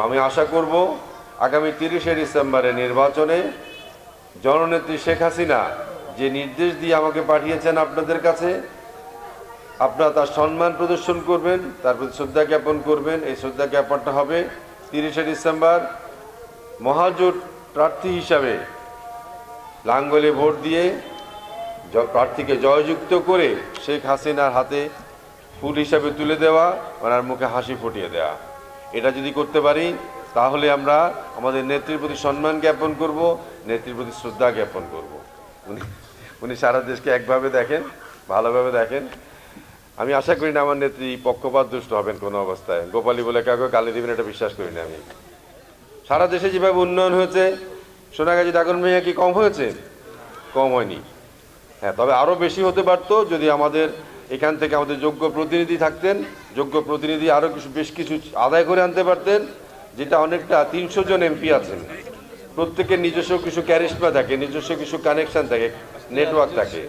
আমি আশা করব আগামী তিরিশে ডিসেম্বরে নির্বাচনে জননেত্রী শেখ হাসিনা যে নির্দেশ দিয়ে আমাকে পাঠিয়েছেন আপনাদের কাছে, আপনারা তার সম্মান প্রদর্শন করবেন, তার প্রতি শ্রদ্ধা জ্ঞাপন করবেন। এই শ্রদ্ধা জ্ঞাপনটা হবে তিরিশে ডিসেম্বর মহাজোট প্রার্থী হিসাবে লাঙ্গলে ভোট দিয়ে প্রার্থীকে জয়যুক্ত করে শেখ হাসিনার হাতে ফুল হিসাবে তুলে দেওয়া, ওনার মুখে হাসি ফুটিয়ে দেওয়া। এটা যদি করতে পারি, তাহলে আমরা আমাদের নেত্রীর প্রতি সম্মান জ্ঞাপন করব, নেত্রীর প্রতি শ্রদ্ধা জ্ঞাপন করব। উনি উনি সারা দেশকে একভাবে দেখেন, ভালোভাবে দেখেন। আমি আশা করি না আমার নেত্রী পক্ষপাত দুষ্ট হবেন কোনো অবস্থায়। গোপালী বলে কাউকে গালি দিবেন, এটা বিশ্বাস করি না আমি। সারা দেশে যেভাবে উন্নয়ন হয়েছে, সোনাগাজী ডাকন মেয়া কি কম হয়েছে? কম হয়নি। হ্যাঁ তবে আরও বেশি হতে পারতো যদি আমাদের এখান থেকে আমাদের যোগ্য প্রতিনিধি থাকতেন। যোগ্য প্রতিনিধি আরও কিছু, বেশ কিছু আদায় করে আনতে পারতেন, যেটা অনেকটা তিনশো জন এমপি আছেন। প্রত্যেকের নিজস্ব কিছু ক্যারিশমা থাকে, নিজস্ব কিছু কানেকশন থাকে নেটওয়ার্ক থাকে।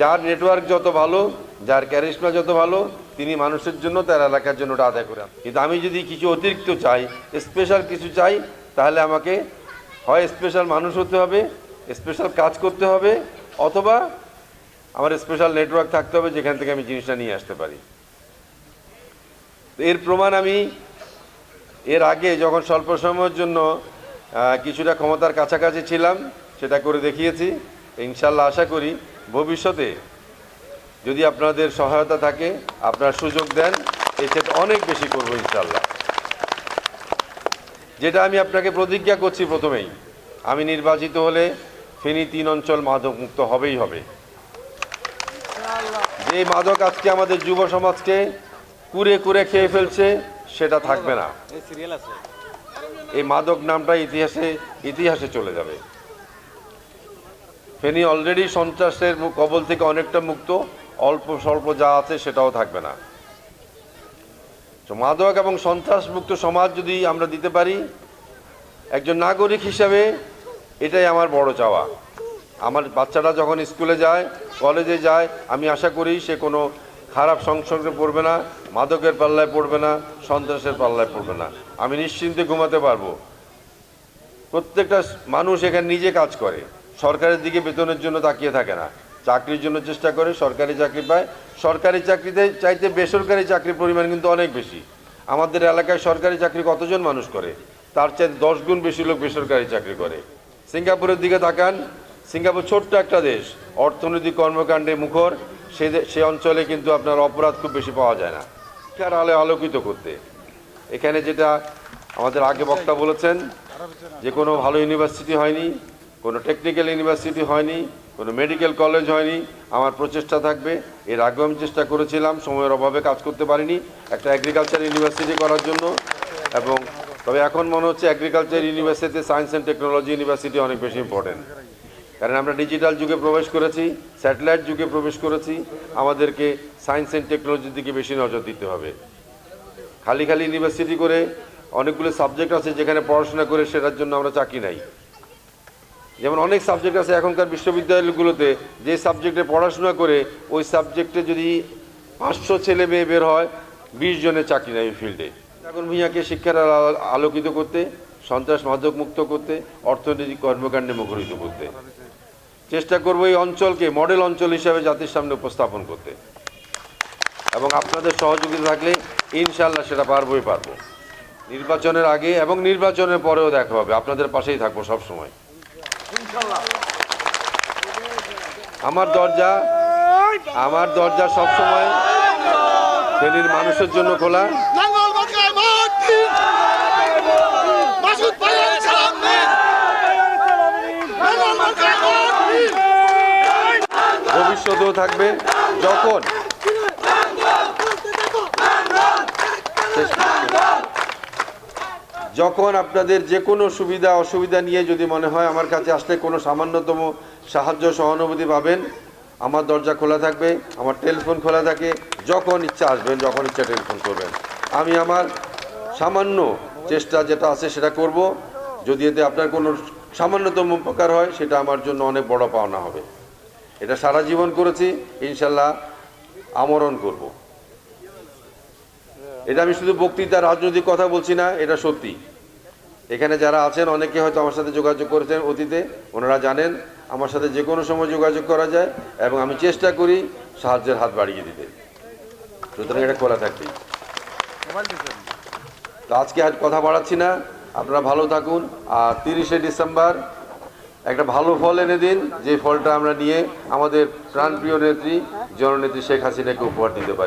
যার নেটওয়ার্ক যত ভালো, যার ক্যারিশমা যত ভালো, তিনি মানুষের জন্য তার এলাকার জন্য ওটা আদায় করে। কিন্তু আমি যদি কিছু অতিরিক্ত চাই স্পেশাল কিছু চাই, তাহলে আমাকে হয় স্পেশাল মানুষ হতে হবে স্পেশাল কাজ করতে হবে, অথবা আমার স্পেশাল নেটওয়ার্ক থাকতে হবে, যেখান থেকে আমি জিনিসটা নিয়ে আসতে পারি। এর প্রমাণ আমি এর আগে যখন স্বল্প সময়ের জন্য কিছুটা ক্ষমতার কাছাকাছি ছিলাম সেটা করে দেখিয়েছি। ইনশাল্লাহ আশা করি ভবিষ্যতে যদি আপনাদের সহায়তা থাকে আপনার সুযোগ দেন ক্ষেত্রে অনেক বেশি করব ইনশাল্লাহ যেটা আমি আপনাকে প্রতিজ্ঞা করছি প্রথমেই আমি নির্বাচিত হলে ফেনী তিন অঞ্চল মাদক মুক্ত হবেই হবে। যে মাদক আজকে আমাদের যুব সমাজকে কুরে কুরে খেয়ে ফেলছে সেটা থাকবে না। এই মাদক নামটা ইতিহাসে ইতিহাসে চলে যাবে। ফেনী অলরেডি সন্ত্রাসের কবল থেকে অনেকটা মুক্ত অল্প স্বল্প যা আছে সেটাও থাকবে না। তো মাদক এবং সন্ত্রাস মুক্ত সমাজ যদি আমরা দিতে পারি একজন নাগরিক হিসাবে এটাই আমার বড় চাওয়া। আমার বাচ্চাটা যখন স্কুলে যায় কলেজে যায় আমি আশা করি সে কোনো খারাপ সংসর্গে পড়বে না, মাদকের পাল্লায় পড়বে না, সন্ত্রাসের পাল্লায় পড়বে না। আমি নিশ্চিন্তে ঘুমাতে পারব। প্রত্যেকটা মানুষ এখানে নিজে কাজ করে। সরকারের দিকে বেতনের জন্য তাকিয়ে থাকে না। চাকরির জন্য চেষ্টা করে, সরকারি চাকরি পায়। সরকারি চাকরিতে চাইতে বেসরকারি চাকরির পরিমাণ কিন্তু অনেক বেশি। আমাদের এলাকায় সরকারি চাকরি কতজন মানুষ করে? তার চাইতে দশ গুণ বেশি লোক বেসরকারি চাকরি করে। সিঙ্গাপুরের দিকে তাকান। সিঙ্গাপুর ছোট্ট একটা দেশ। অর্থনৈতিক কর্মকাণ্ডে মুখর। সে সে অঞ্চলে কিন্তু আপনার অপরাধ খুব বেশি পাওয়া যায় না। শিক্ষার আলো আলোকিত করতে। এখানে যেটা আমাদের আগে বক্তা বলেছেন, যে কোনো ভালো ইউনিভার্সিটি হয়নি, কোনো টেকনিক্যাল ইউনিভার্সিটি হয়নি, কোনো মেডিকেল কলেজ হয়নি, আমার প্রচেষ্টা থাকবে। এর আগেও আমি চেষ্টা করেছিলাম, সময়ের অভাবে কাজ করতে পারিনি। একটা এগ্রিকালচার ইউনিভার্সিটি করার জন্য। এবং তবে এখন মনে হচ্ছে agriculture university science and technology university অনেক বেশি ইম্পর্টেন্ট কারণ আমরা ডিজিটাল যুগে প্রবেশ করেছি, স্যাটেলাইট যুগে প্রবেশ করেছি, আমাদেরকে সায়েন্স অ্যান্ড টেকনোলজির দিকে বেশি নজর দিতে হবে। খালি খালি ইউনিভার্সিটি করে অনেকগুলো সাবজেক্ট আছে যেখানে পড়াশোনা করে সেটার জন্য আমরা চাকরি নাই। যেমন অনেক সাবজেক্ট আছে এখনকার বিশ্ববিদ্যালয়গুলোতে, যে সাবজেক্টে পড়াশোনা করে ওই সাবজেক্টে যদি পাঁচশো ছেলে মেয়ে বের হয়, বিশ জনের চাকরি নেই ফিল্ডে। এখন ভূঁইয়াকে শিক্ষার আলোকিত করতে, সন্ত্রাস মাদক মুক্ত করতে, অর্থনৈতিক কর্মকাণ্ডে মুখরিত করতে। চেষ্টা করব এই অঞ্চলকে মডেল অঞ্চল হিসাবে জাতির সামনে উপস্থাপন করতে। এবং আপনাদের সহযোগিতা থাকলে ইনশাল্লাহ সেটা পারবই পারব। নির্বাচনের আগে এবং নির্বাচনের পরেও দেখা হবে। আপনাদের পাশেই থাকব সব সময় আমার দরজা আমার দরজা সব সময় ফেনীর মানুষের জন্য খোলা লাঙ্গল মার্কায় ভোট দিন মাসুদ ভাইয়ের সালাম দিন লাঙ্গল মার্কায় ভোট দিন ভবিষ্যতেও থাকবে যখন যখন আপনাদের যে কোনো সুবিধা অসুবিধা নিয়ে যদি মনে হয় আমার কাছে আসলে কোনো সামান্যতম সাহায্য সহানুভূতি পাবেন, আমার দরজা খোলা থাকবে, আমার টেলিফোন খোলা থাকে, যখন ইচ্ছা আসবেন, যখন ইচ্ছা টেলিফোন করবেন। আমি আমার সামান্য চেষ্টা যেটা আছে সেটা করব। যদি এতে আপনার কোনো সামান্যতম উপকার হয়, সেটা আমার জন্য অনেক বড় পাওনা হবে। এটা সারা জীবন করেছি, ইনশাল্লাহ আমরণ করব। এটা আমি শুধু বক্তৃতা, রাজনৈতিক কথা বলছি না, এটা সত্যি। এখানে যারা আছেন, অনেকে হয়তো আমার সাথে যোগাযোগ করেছেন অতীতে, ওনারা জানেন, আমার সাথে যে কোনো সময় যোগাযোগ করা যায় এবং আমি চেষ্টা করি সাহায্যের হাত বাড়িয়ে দিতে। সুতরাং এটা খোলা থাকবেই তো আজকে আজ কথা বাড়াচ্ছি না। আপনারা ভালো থাকুন। আর তিরিশে ডিসেম্বর একটা ভালো ফল এনে দিন, যে ফলটা আমরা নিয়ে আমাদের প্রাণপ্রিয় নেত্রী, জননেত্রী শেখ হাসিনাকে উপহার দিতে পারি।